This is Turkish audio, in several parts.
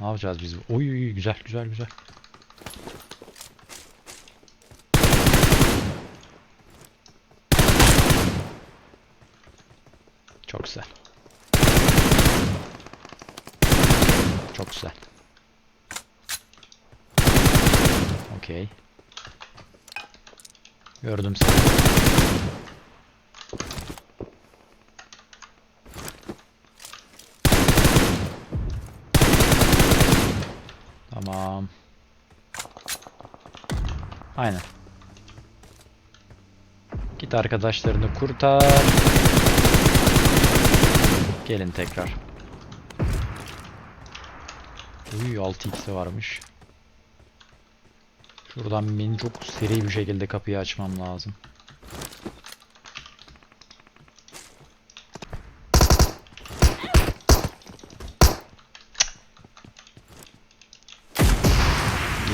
Ne yapacağız biz? Oy güzel güzel güzel. Çok güzel. Çok güzel. Okey. Gördüm seni. Tamam. Aynen. Git arkadaşlarını kurtar. Gelin tekrar. Uy 6x'i varmış. Şuradan benim çok seri bir şekilde kapıyı açmam lazım.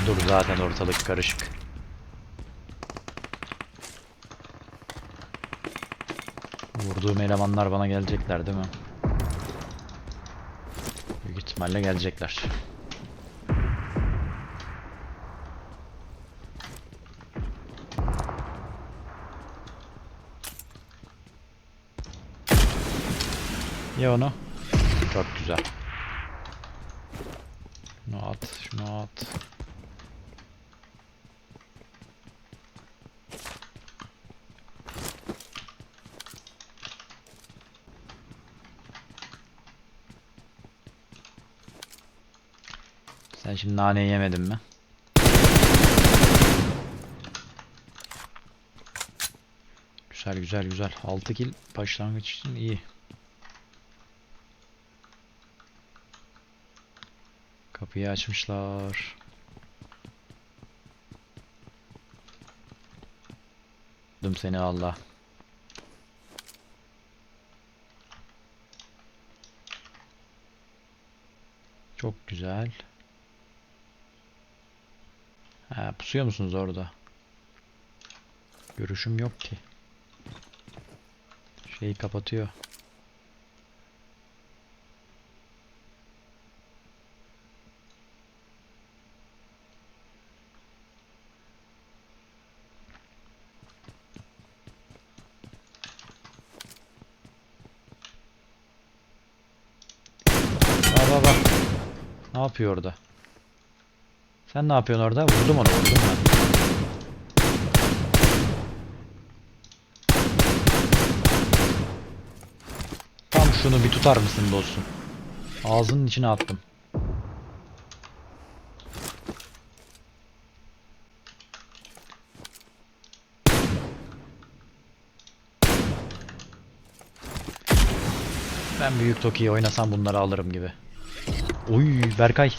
Dur zaten ortalık karışık. Vurduğum elemanlar bana gelecekler değil mi? Büyük ihtimalle gelecekler. Ya onu. Çok güzel. Şunu at, şunu at. Sen şimdi naneyi yemedin mi? Güzel güzel güzel. 6 kill başlangıç için iyi. Kapıyı açmışlar. Düm seni Allah. Çok güzel. Ha, pusuyor musunuz orada? Görüşüm yok ki. Şeyi kapatıyor. Bak bak. Ne yapıyor orada? Sen ne yapıyorsun orada? Vurdum onu vurdum ben. Tam şunu bir tutar mısın dostum? Ağzının içine attım. Ben büyük Toki'yi oynasam bunları alırım gibi. Oy Berkay.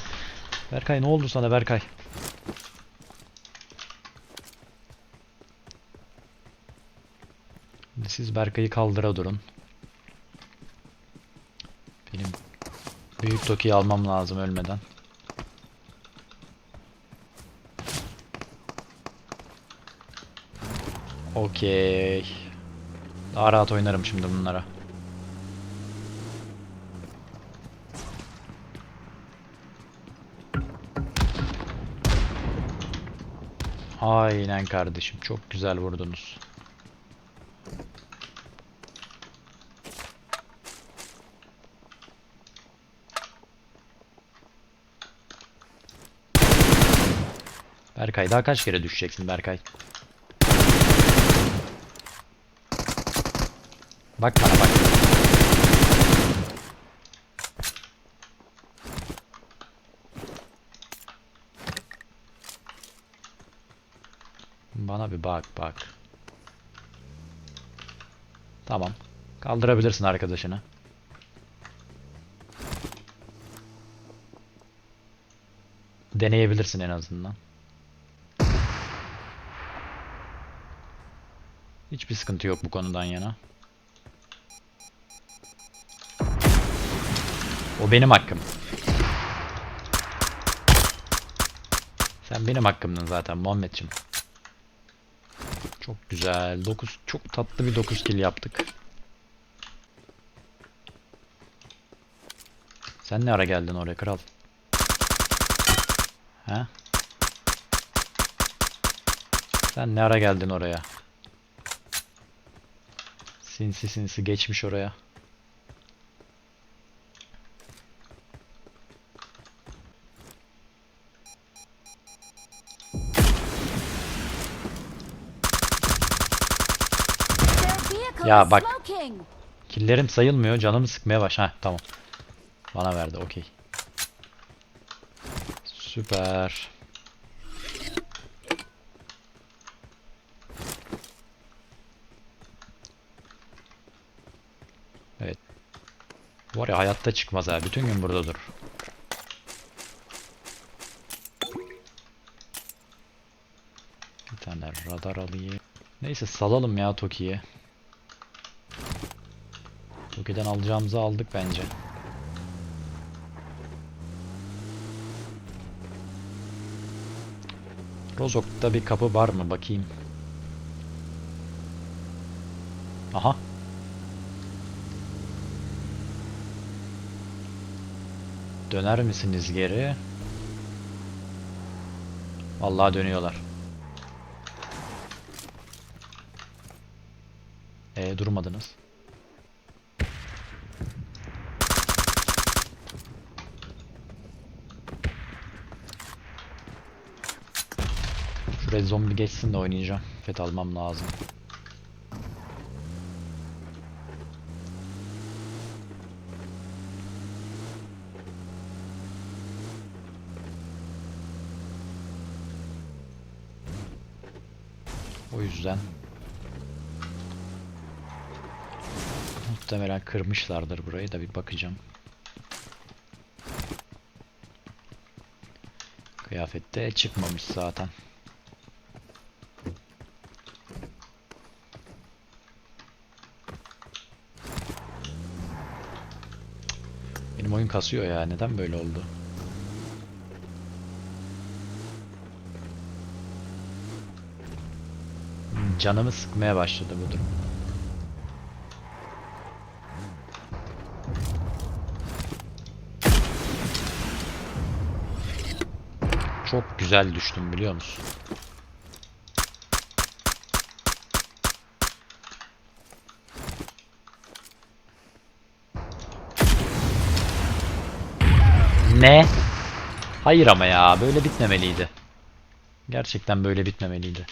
Berkay ne oldu sana Berkay? Siz Berkay'ı kaldıra durun. Benim büyük Toki'yi almam lazım ölmeden. Okey. Daha rahat oynarım şimdi bunlara. Aynen kardeşim. Çok güzel vurdunuz. Berkay daha kaç kere düşeceksin Berkay? Bak bana bak. Bana bir bak bak. Tamam. Kaldırabilirsin arkadaşını. Deneyebilirsin en azından. Hiçbir sıkıntı yok bu konudan yana. O benim hakkım. Sen benim hakkımdın zaten Muhammedciğim. Çok güzel. 9 çok tatlı bir 9 kill yaptık. Sen ne ara geldin oraya kral? He? Sen ne ara geldin oraya? Sinsi sinsi geçmiş oraya. Ya bak. Killerim sayılmıyor. Canımı sıkmaya baş. Heh tamam. Bana verdi. Okey. Süper. Evet. Var ya hayatta çıkmaz ha. Bütün gün burada dur. Bir tane radar alayım. Neyse salalım ya Toki'yi. Toki'den alacağımızı aldık bence. Rozok'ta bir kapı var mı bakayım. Aha. Döner misiniz geri? Vallahi dönüyorlar. E durmadınız. Şuraya zombi geçsin de oynayacağım. Fet almam lazım. O yüzden muhtemelen kırmışlardır burayı da bir bakacağım. Kıyafette çıkmamış zaten. Benim oyun kasıyor ya. Neden böyle oldu? Canımı sıkmaya başladı bu durum. Çok güzel düştüm biliyor musun? Ne? Hayır ama ya böyle bitmemeliydi. Gerçekten böyle bitmemeliydi.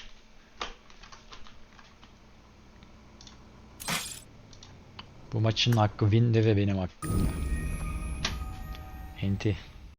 Bu maçın hakkı windi ve benim hakkım. Enti.